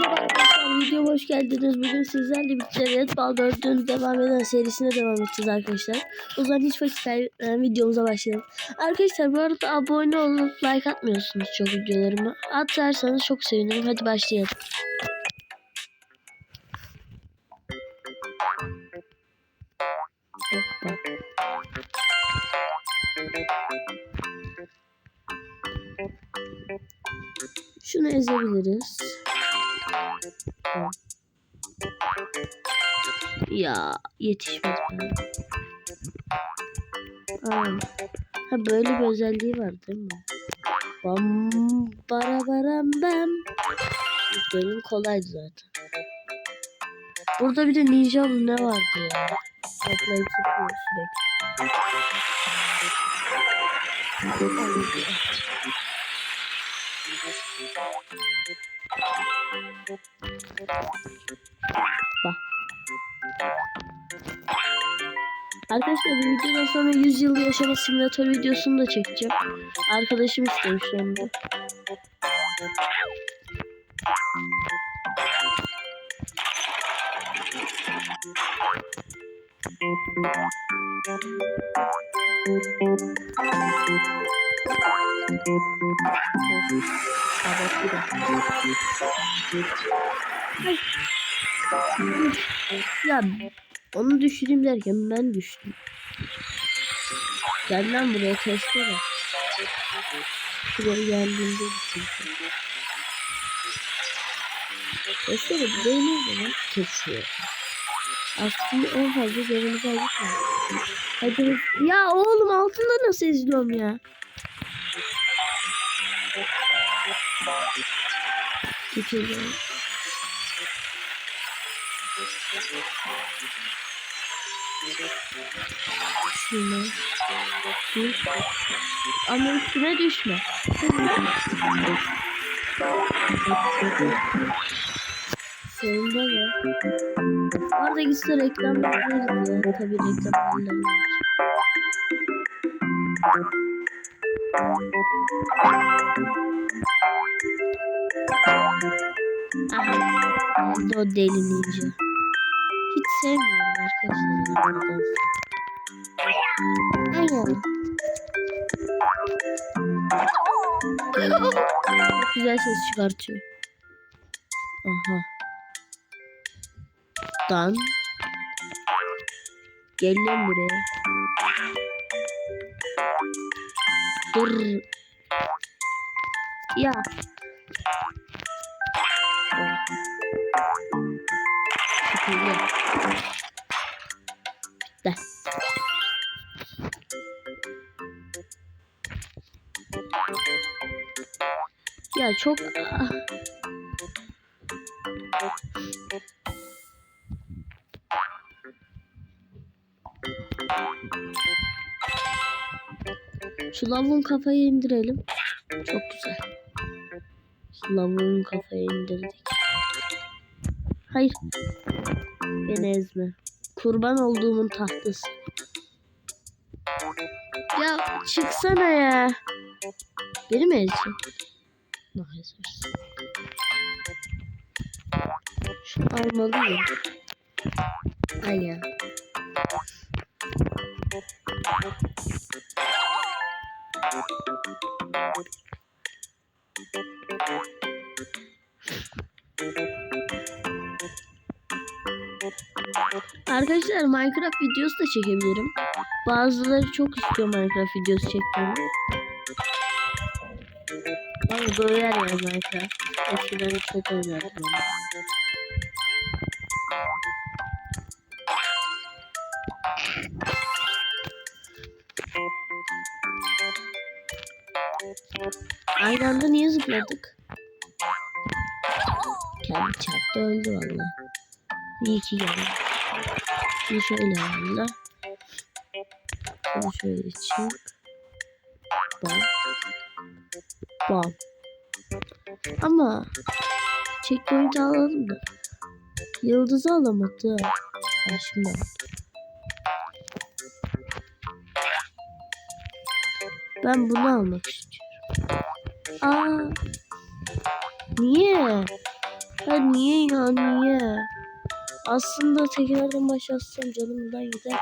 merhaba arkadaşlar. Videoma hoş geldiniz. Bugün sizlerle birlikte Red Ball 4'ün devam eden serisine devam edeceğiz arkadaşlar. O zaman hiç vakit kaybetmeden videomuza başlayalım. Arkadaşlar bu arada abone olup like atmıyorsunuz çok videolarımı. Atarsanız çok sevinirim. Hadi başlayalım. Hoppa. Şunu ezebiliriz. Ya yetişmedi bana. Aa, ha böyle bir özelliği var değil mi? Bam bara baram bam. Bölüm kolaydı zaten. Burada bir de ninja ne vardı ya? Atlayıp zıplıyor sürekli. Bak. Arkadaşlar bu videodan sonra 100 yıl yaşama simülatör videosunu da çekeceğim. Arkadaşım istemiş onu da. Aa, bak bir. Ya onu düşüreyim derken ben düştüm. Gel lan buraya testere. Şuraya geldiğimde düştüm. Testere bir değneği lan kesiyor. Aslında en fazla canımızı acıtmıyor. Hadi ya oğlum altında nasıl izliyorum ya? Geçeceğim. Şuna. Dur. Üstüne düşme. Sonunda ya. Orada gitse reklam yapıyoruz ya. Tabii reklam hallerini Aha. Oldu o deli ninja. Hiç sevmiyorum arkadaşlar. Aynen. Güzel ses çıkartıyor. Aha. Dan. Gel lan buraya. Dur. Ya. Şöyle. Bitti. Ya çok ah. Şu kafayı indirelim. Çok güzel. Lavuğun kafayı indirdik. Hayır. Beni ezme. Kurban olduğumun tahtası. Ya çıksana ya. Beni mi? Bak ezersin. Şunu almalıyım. Ay ya. Arkadaşlar Minecraft videosu da çekebilirim. Bazıları çok istiyor Minecraft videosu çekmemi. Ama doyar ya Minecraft. Eskiden çok oynardım Aynı anda niye zıpladık? Kendi çarptı öldü valla. İyi ki geldi. Şimdi şöyle valla. Şimdi şöyle çık. Bam. Bam. Ama checkpoint alalım da. Yıldızı alamadı. Ha şimdi. Ben bunu almak istiyorum. Aa. Niye? Ha niye ya niye? Aslında tekrardan başlatsam canımdan gider?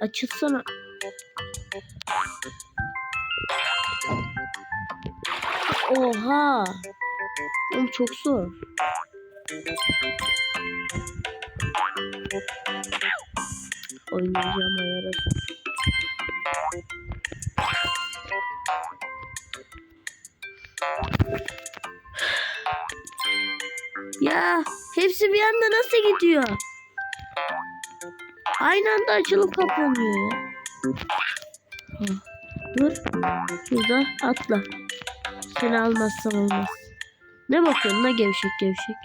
Açılsana. Oha. Oğlum çok zor. Oynayacağım ayarı. Ya hepsi bir anda nasıl gidiyor? Aynı anda açılıp kapanıyor ya. Dur. Şurada atla. Seni almazsam olmaz. Ne bakıyorsun la gevşek gevşek.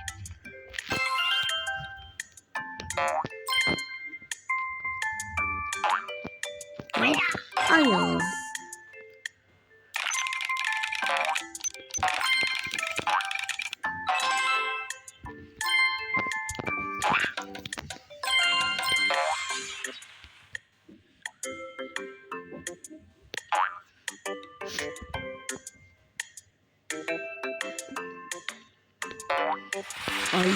Ay.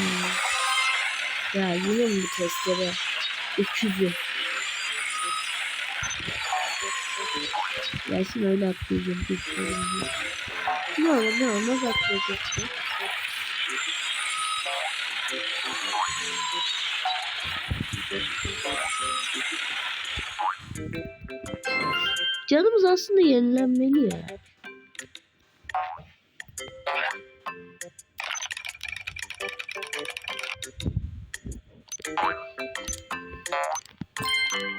Ya yine mi bu testere? Öküzü. Gelsin öyle atlayacağım. Ne olur ne olmaz atlayacaksın. Canımız aslında yenilenmeli ya.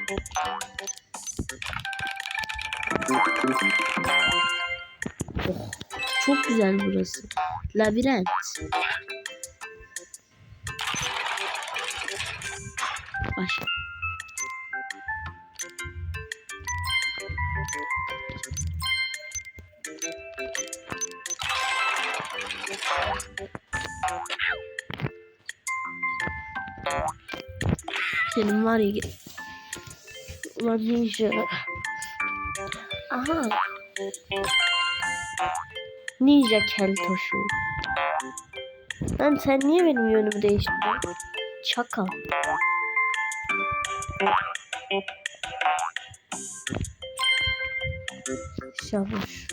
Oh, çok güzel burası. Labirent. Baş. Senin var ya. Ulan ninja. Aha. Ninja keltoşu. Lan sen niye benim yönümü değiştirdin? Çakal. Şabuş.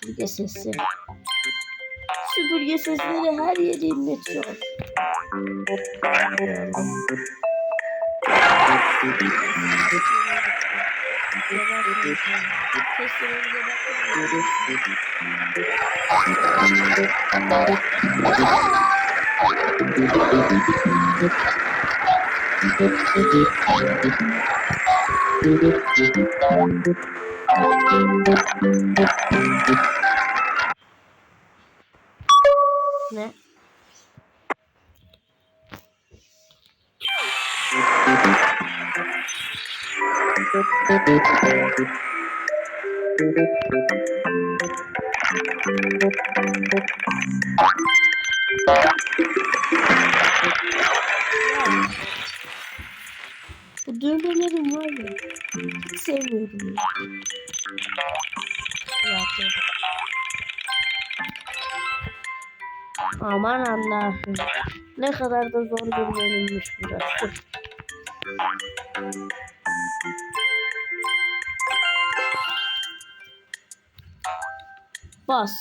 Süpürge sesi. Süpürge sesleri her yeri inletiyor. Ne? Bu düğmelerim var ya. Hiç sevmiyorum. Aman Allah'ım. Ne kadar da zor bir bölümmüş burası. Bas.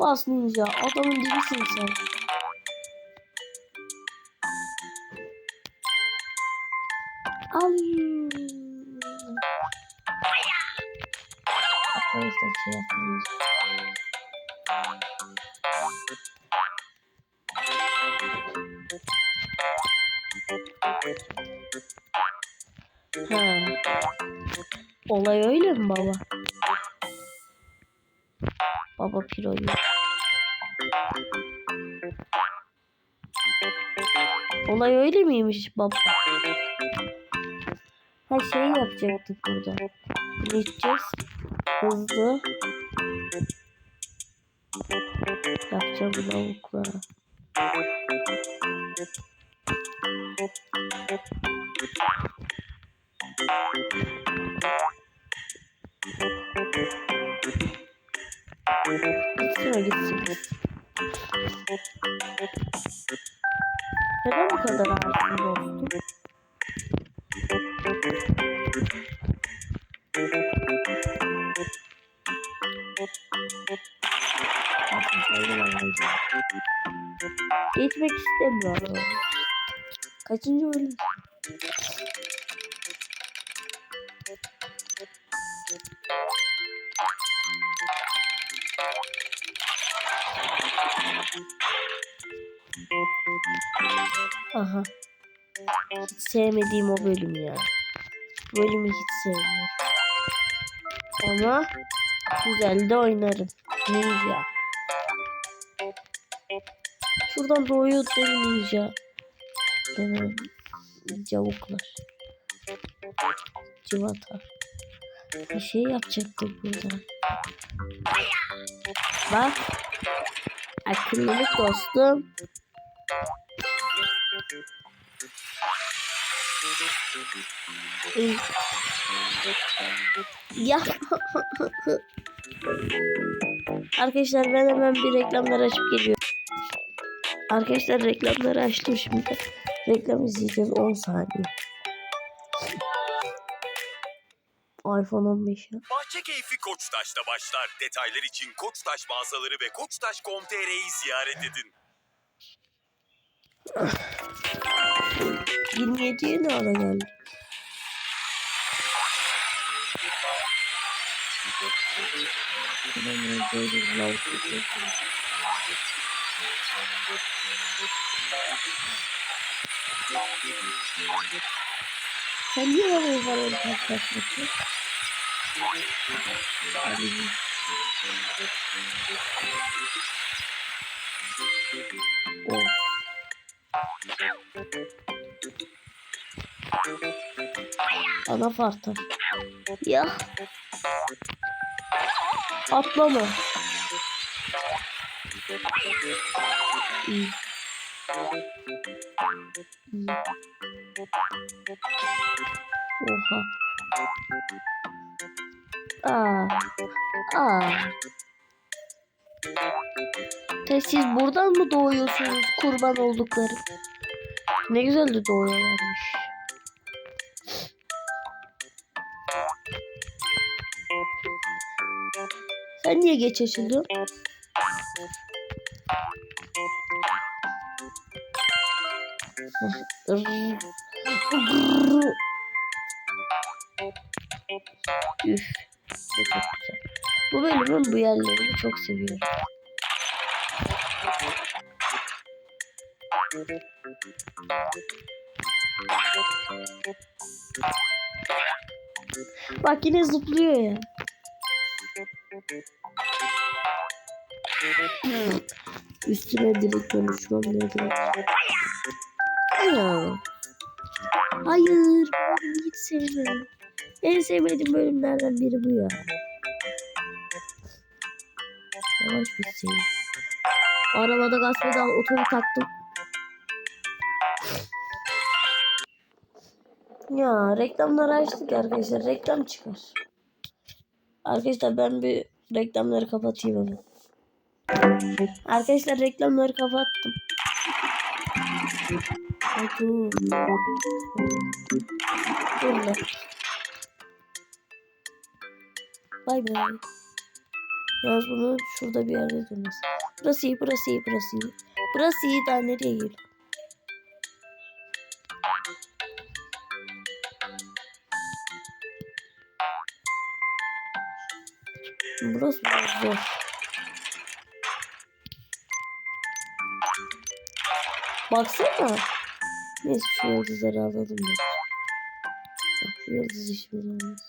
Bas ninja. Adamın dibisin sen. Al. Arkadaşlar şey yapıyoruz. Ha. Olay öyle mi baba? Baba. Olay öyle miymiş baba? Her şeyi yapacaktık burada. Gideceğiz. Hızlı. Yapacağım lavukla. Gitsin o gitsin. Neden bu kadar ağırsın dostum? Geçmek istemiyorum. Kaçıncı bölüm? Aha. Hiç sevmediğim o bölüm ya. Bölümü hiç sevmiyorum. Ama güzel de oynarım. Ninja. Şuradan doğuyor değil ninja? Hemen cavuklar. Civata. Bir şey yapacaktık burada. Bak. Akıllılık dostum. Ya. Arkadaşlar ben hemen bir reklamlar açıp geliyorum. Arkadaşlar reklamları açtım şimdi. Reklam izleyeceğiz 10 saniye. iPhone 15 ya. Bahçe keyfi Koçtaş'ta başlar. Detaylar için Koçtaş mağazaları ve koçtaş.com.tr'yi ziyaret edin. 27'ye ne ara geldi? Sen niye oraya falan karşılaşmışsın? Oh. Ana farta. Ya. Atlama. İyi. İyi. Oha. Aa. Aa. Te siz buradan mı doğuyorsunuz kurban oldukları? Ne güzel de doğuyorlarmış. Sen niye geç açıldın? Üf. Çok güzel. Bu bölümün bu yerlerini çok seviyorum. Bak yine zıplıyor ya. Üstüne direkt konuşmam lazım. Ya. Hayır. Hiç sevmiyorum. En sevmediğim bölümlerden biri bu ya. Yavaş bir şey. Arabada gaz pedal otomu taktım. Ya reklamları açtık arkadaşlar. Reklam çıkar. Arkadaşlar ben bir reklamları kapatayım hemen. Arkadaşlar reklamları kapattım. Dur. Dur. Bay bay. Yalnız bunu şurada bir yerde durması. Burası iyi, burası iyi, burası iyi. Burası iyi daha nereye geliyor? Burası biraz zor. Baksana. Neyse şu yıldızları alalım da. Bak, Şu yıldız işimiz olmaz.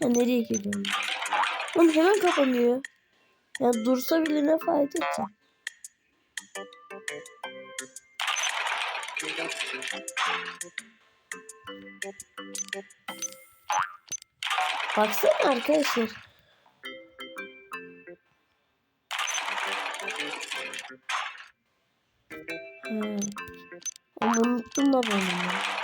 Ya nereye gidiyorum? Oğlum hemen kapanıyor. Ya dursa bile ne fayda ki? Baksana arkadaşlar. Ha. Ama unuttum da ben onu.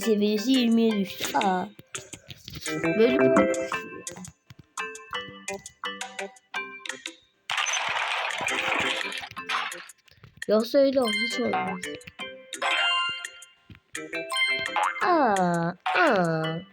Seviyesi 20'ye düştü. Aa. Böyle mi? Yoksa öyle hiç olmaz. Aa, aa.